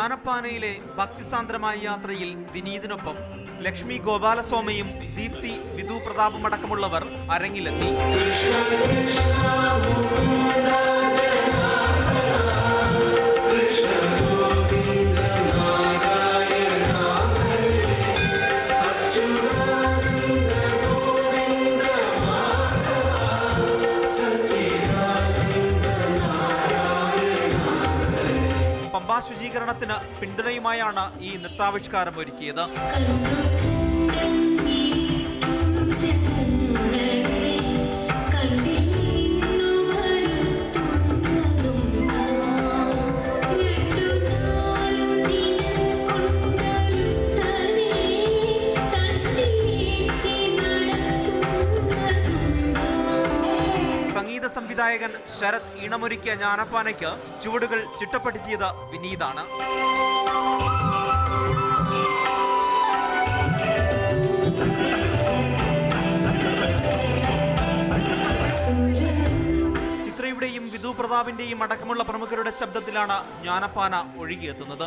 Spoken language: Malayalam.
ജ്ഞാനപ്പാനയിലെ ഭക്തിസാന്ദ്രമായ യാത്രയിൽ വിനീതിനൊപ്പം ലക്ഷ്മി ഗോപാലസ്വാമിയും ദീപ്തി വിധു പ്രതാപും അടക്കമുള്ളവർ അരങ്ങിലെത്തി. പമ്പാ ശുചീകരണത്തിന് പിന്തുണയുമായാണ് ഈ നൃത്താവിഷ്കാരം ഒരുക്കിയത്. സംവിധായകൻ ശരത് ഈണമൊരുക്കിയ ഞാനപ്പാനയ്ക്ക് ചുവടുകൾ ചിട്ടപ്പെടുത്തിയത് വിനീതാണ്. ചിത്രയുടെയും വിധു പ്രതാപിന്റെയും അടക്കമുള്ള പ്രമുഖരുടെ ശബ്ദത്തിലാണ് ജ്ഞാനപ്പാന ഒഴുകിയെത്തുന്നത്.